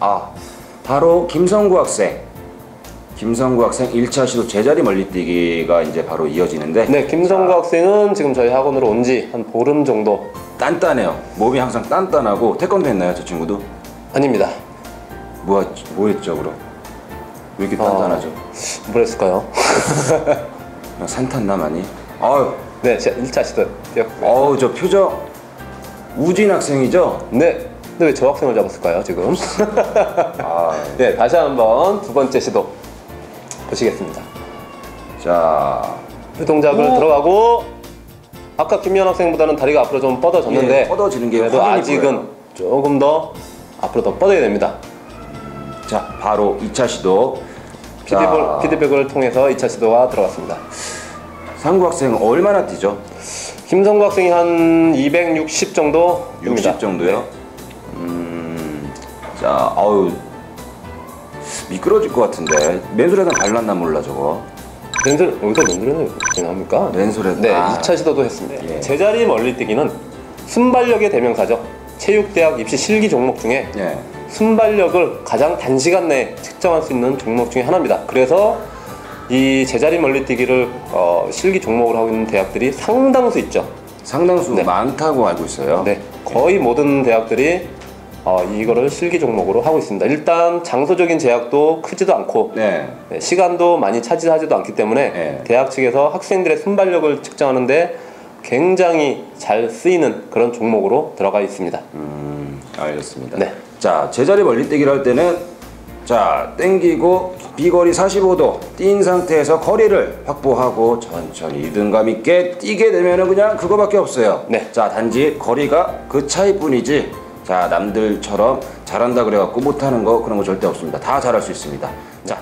아, 바로 김성구 학생. 김성구 학생 1차 시도 제자리 멀리뛰기가 이제 바로 이어지는데 네, 김성구 학생은 지금 저희 학원으로 온 지 한 보름 정도 단단해요. 몸이 항상 단단하고 태권도 했나요, 저 친구도? 아닙니다. 뭐, 뭐 했죠, 그럼? 왜 이렇게 어. 단단하죠? 뭘 했을까요? 그냥 산 탔나 많이? 아유, 네, 제 1차 시도 뛰었고요. 어우, 저 표정. 우진 학생이죠? 네, 근데 왜 저 학생을 잡았을까요, 지금? 아, 네, 다시 한번 두 번째 시도 보시겠습니다. 자. 그 동작을 오! 들어가고 아까 김미연 학생보다는 다리가 앞으로 좀 뻗어졌는데 예, 뻗어지는 게 그래도 아직은 보여요. 조금 더 앞으로 더 뻗어야 됩니다. 자, 바로 2차 시도. 자, 피드백, 피드백을 통해서 2차 시도가 들어갔습니다. 상구 학생 얼마나 뛰죠? 김성구 학생이 한 260 정도 60 정도요? 음, 자, 아유, 미끄러질 것 같은데. 맨솔에다 발랐나 몰라, 저거. 렌즈 여기서 렌즈는 가능합니까? 맨솔에 네, 아, 2차 시도도 했습니다. 예. 제자리 멀리뛰기는 순발력의 대명사죠. 체육대학 입시 실기 종목 중에 예. 순발력을 가장 단시간 내에 측정할 수 있는 종목 중에 하나입니다. 그래서 이 제자리 멀리뛰기를 어, 실기 종목으로 하고 있는 대학들이 상당수 있죠. 상당수 네. 많다고 알고 있어요. 네, 거의 모든 대학들이 어, 이거를 실기 종목으로 하고 있습니다. 일단 장소적인 제약도 크지도 않고 네. 네, 시간도 많이 차지하지도 않기 때문에 네. 대학 측에서 학생들의 순발력을 측정하는데 굉장히 잘 쓰이는 그런 종목으로 들어가 있습니다. 음, 알겠습니다. 네. 자, 제자리 멀리뛰기를 할 때는 자, 땡기고 비거리 45도 뛴 상태에서 거리를 확보하고 천천히 리듬감 있게 뛰게 되면은 그냥 그거밖에 없어요. 네. 자, 단지 거리가 그 차이뿐이지. 자, 남들처럼 잘한다 그래갖고 못하는 거 그런 거 절대 없습니다. 다 잘할 수 있습니다. 자,